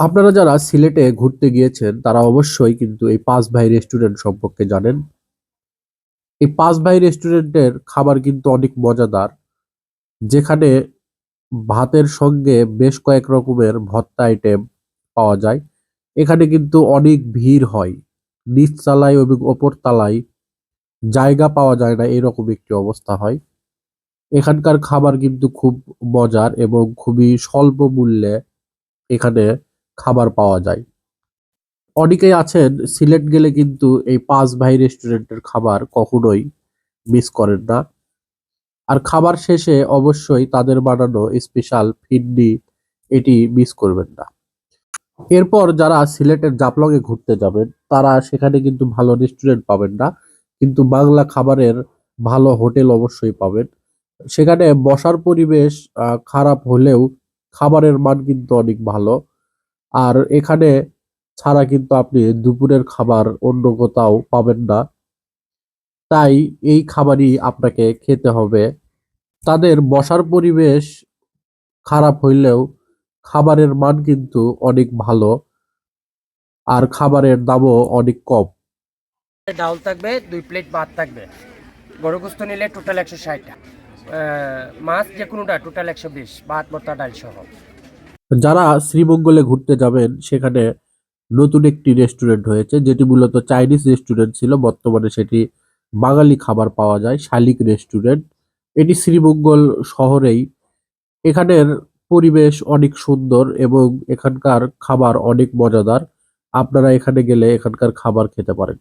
আপনারা যারা সিলেটে ঘুরতে গিয়েছেন, তারা অবশ্যই কিন্তু এই পাঁচ ভাই রেস্টুরেন্ট সম্পর্কে জানেন। এই পাঁচ ভাই রেস্টুরেন্টের খাবার কিন্তু অনেক মজাদার। যেখানে ভাতের সঙ্গে বেশ কয়েক রকমের ভত্তা আইটেম পাওয়া যায়। এখানে কিন্তু অনেক ভিড় হয়। নিচ তলায় এবং ওপর তলায় জায়গা পাওয়া যায় না, এরকম একটি অবস্থা হয়। এখানকার খাবার কিন্তু খুব মজার এবং খুবই স্বল্প মূল্যে এখানে খাবার পাওয়া যায়। অনেকেই আছেন, সিলেট গেলে কিন্তু এই পাঁচ ভাই রেস্টুরেন্টের খাবার কখনোই মিস করেন না। আর খাবার শেষে অবশ্যই তাদের বানানো স্পেশাল ফিডনি এটি মিস করবেন না। এরপর যারা সিলেটের জাফলংয়ে ঘুরতে যাবেন, তারা সেখানে কিন্তু ভালো রেস্টুরেন্ট পাবেন না। কিন্তু বাংলা খাবারের ভালো হোটেল অবশ্যই পাবেন। সেখানে বসার পরিবেশ খারাপ হলেও খাবারের মান কিন্তু অনেক ভালো। আর এখানে ছাড়া কিন্তু আপনি দুপুরের খাবার, অন্য কোথাও পাবেন না। তাই এই খাবারই আপনাকে খেতে হবে। তাদের বসার পরিবেশ খারাপ হইলেও খাবারের মান কিন্তু অনেক ভালো আর খাবারের দামও অনেক কম। ডাউল থাকবে, দুই প্লেট ভাত থাকবে। গরু গোস্ত নিলে টোটাল একশো ষাট। মাছ যে কোনোটা টোটাল একশো বিশ, ভাত মতো ডাল সহ। যারা শ্রীমঙ্গলে ঘুরতে যাবেন, সেখানে নতুন একটি রেস্টুরেন্ট হয়েছে, যেটি মূলত চাইনিজ রেস্টুরেন্ট ছিল। বর্তমানে সেটি বাঙালি খাবার পাওয়া যায়, শালিক রেস্টুরেন্ট এটি শ্রীমঙ্গল শহরেই। এখানের পরিবেশ অনেক সুন্দর এবং এখানকার খাবার অনেক মজাদার। আপনারা এখানে গেলে এখানকার খাবার খেতে পারেন।